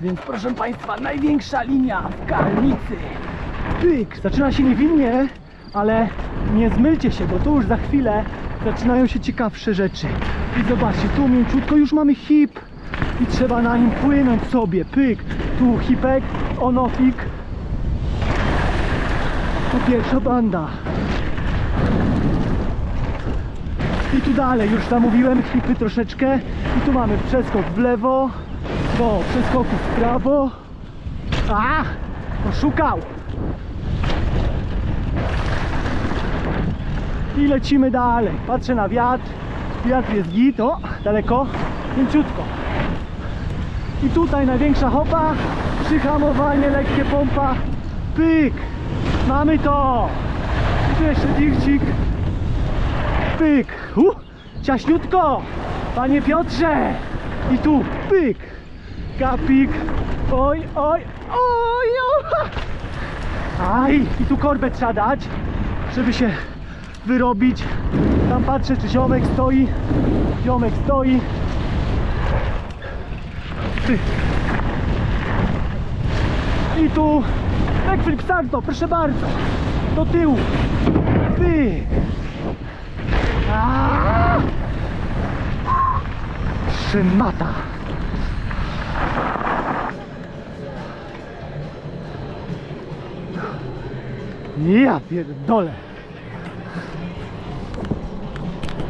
Więc proszę Państwa, największa linia w Kalnicy. Pyk, zaczyna się niewinnie, ale nie zmylcie się, bo tu już za chwilę zaczynają się ciekawsze rzeczy. I zobaczcie, tu mięciutko już mamy hip i trzeba na nim płynąć sobie. Pyk, tu hipek, onofik. To pierwsza banda. I tu dalej, już zamówiłem hipy troszeczkę. I tu mamy przeskok w lewo, do przeskoku w prawo. A! Oszukał! I lecimy dalej. Patrzę na wiatr. Wiatr jest git, o, daleko, mięciutko. I tutaj największa hopa, przyhamowanie, lekkie pompa, pyk. Mamy to. I tu jeszcze dircik. Pyk. Uh, ciaśniutko. Panie Piotrze. I tu pyk. Kapik. Oj, oj, oj. Aj, i tu korbę trzeba dać, żeby się wyrobić. Tam patrzę, czy ziomek stoi. Ziomek stoi. Pyk. I tu backflip salto, proszę bardzo. Do tyłu. Pyk. Szymata. Ja pierdolę.